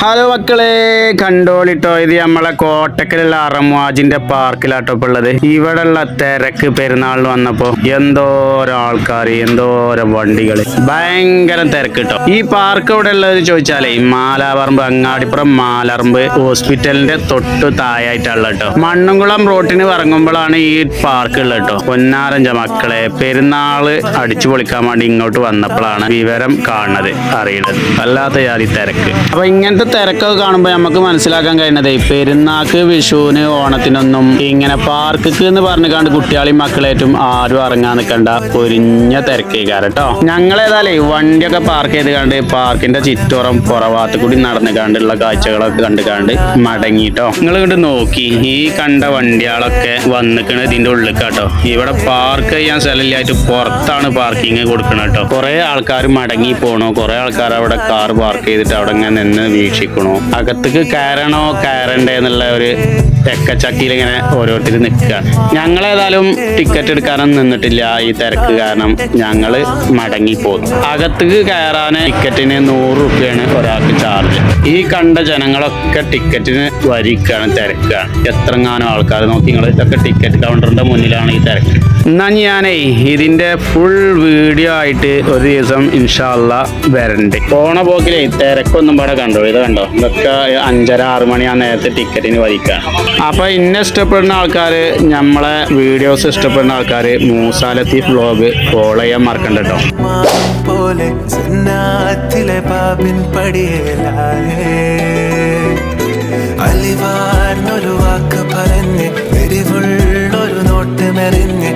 Hello മക്കളെ കണ്ടോളിട്ടോ. ഇത് നമ്മളെ കോട്ടക്കലുള്ള അറമ്വാജിന്റെ പാർക്കിലാട്ടോ ഇപ്പൊ ഉള്ളത്. ഇവിടെ ഉള്ള തിരക്ക് പെരുന്നാൾ വന്നപ്പോ എന്തോരം ആൾക്കാർ എന്തോരം വണ്ടികൾ. ഭയങ്കര തിരക്ക് കിട്ടോ ഈ പാർക്ക് ഇവിടെ ഉള്ളത് ചോദിച്ചാലേ മാലാപറമ്പ് അങ്ങാടിപ്പുറം മാലറമ്പ് ഹോസ്പിറ്റലിന്റെ തൊട്ട് താഴായിട്ടുള്ള കേട്ടോ മണ്ണുംകുളം റോട്ടിന് ഇറങ്ങുമ്പോഴാണ് ഈ പാർക്ക് ഉള്ളത് കേട്ടോ പൊന്നാരഞ്ച മക്കളെ പെരുന്നാൾ അടിച്ചു പൊളിക്കാൻ വേണ്ടി ഇങ്ങോട്ട് വന്നപ്പോഴാണ് വിവരം കാണുന്നത് അറിയുന്നത്. അല്ലാത്ത ജാതി തിരക്ക്. അപ്പൊ ഇങ്ങനത്തെ തിരക്കൊക്കെ കാണുമ്പോൾ നമുക്ക് മനസ്സിലാക്കാൻ കഴിയുന്നത് പെരുന്നാക്ക് വിഷുവിന് ഓണത്തിനൊന്നും ഇങ്ങനെ പാർക്കിക്ക് എന്ന് പറഞ്ഞുകൊണ്ട് കുട്ടികളെയും മക്കളേറ്റും ആരും ഇറങ്ങാൻ നിൽക്കണ്ട പൊരിഞ്ഞ തിരക്കേക്കാരം കേട്ടോ. ഞങ്ങളേതാലേ വണ്ടിയൊക്കെ പാർക്ക് ചെയ്ത് കണ്ട് പാർക്കിന്റെ ചുറ്റോറം പുറവാത്ത് കൂടി നടന്നു കണ്ടുള്ള കാഴ്ചകളൊക്കെ കണ്ട് കണ്ട് മടങ്ങിട്ടോ. നിങ്ങൾ ഇങ്ങോട്ട് നോക്കി ഈ കണ്ട വണ്ടികളൊക്കെ വന്നിക്കണ ഇതിന്റെ ഉള്ളിൽ കേട്ടോ ഇവിടെ പാർക്ക് ചെയ്യാൻ സ്ഥലമില്ലായിട്ട് പുറത്താണ് പാർക്കിങ് കൊടുക്കണം കേട്ടോ. കുറെ ആൾക്കാർ മടങ്ങി പോണോ കുറെ ആൾക്കാർ അവിടെ കാർ പാർക്ക് ചെയ്തിട്ട് അവിടെ ഇങ്ങനെ നിന്ന് വീക്ഷിക്കണു? അകത്തേക്ക് കയറണോ? കയറണ്ടേ എന്നുള്ള ഒരു തെക്കച്ചക്കിയിൽ ഇങ്ങനെ ഓരോരുത്തർ നിൽക്കുക. ഞങ്ങൾ ഏതായാലും ടിക്കറ്റ് എടുക്കാനൊന്നും നിന്നിട്ടില്ല ഈ തിരക്ക് കാരണം ഞങ്ങൾ മടങ്ങി പോകും അകത്തേക്ക് കയറാൻ ടിക്കറ്റിന് നൂറ് റുപ്യാണ് ഒരാൾക്ക് ചാർജ് ഈ കണ്ട ജനങ്ങളൊക്കെ ടിക്കറ്റിന് വരിക്കാണ് തിരക്കാണ് എത്രങ്ങാനും ആൾക്കാർ നോക്കി നിങ്ങൾ ഇതൊക്കെ ടിക്കറ്റ് കൗണ്ടറിന്റെ മുന്നിലാണ് ഈ തിരക്ക്. എന്നാ ഞാനേ ഇതിന്റെ ഫുൾ വീഡിയോ ആയിട്ട് ഒരു ദിവസം ഇൻഷാല്ല വരണ്ട്. പോണ പോക്കിലേ തിരക്കൊന്നും ഇവിടെ കണ്ടോ? ഇത് കണ്ടോ? ഇതൊക്കെ അഞ്ചര ആറ് മണി ആ നേരത്തെ ടിക്കറ്റിന് വരിക്കാണ് അപ്പൊ ഇന്നെ ഇഷ്ടപ്പെടുന്ന ആൾക്കാർ നമ്മളെ വീഡിയോസ് ഇഷ്ടപ്പെടുന്ന ആൾക്കാർ മൂസാലത്തി വ്ലോഗ് ഫോളോ ചെയ്യാൻ മറക്കണ്ട കേട്ടോ പോലെ പാപിൻ പടിയേലായേ. അലിവാർന്നൊരു വാക്ക് പറഞ്ഞ് എരിവുള്ളൊരു നോട്ട് മെറിഞ്ഞ്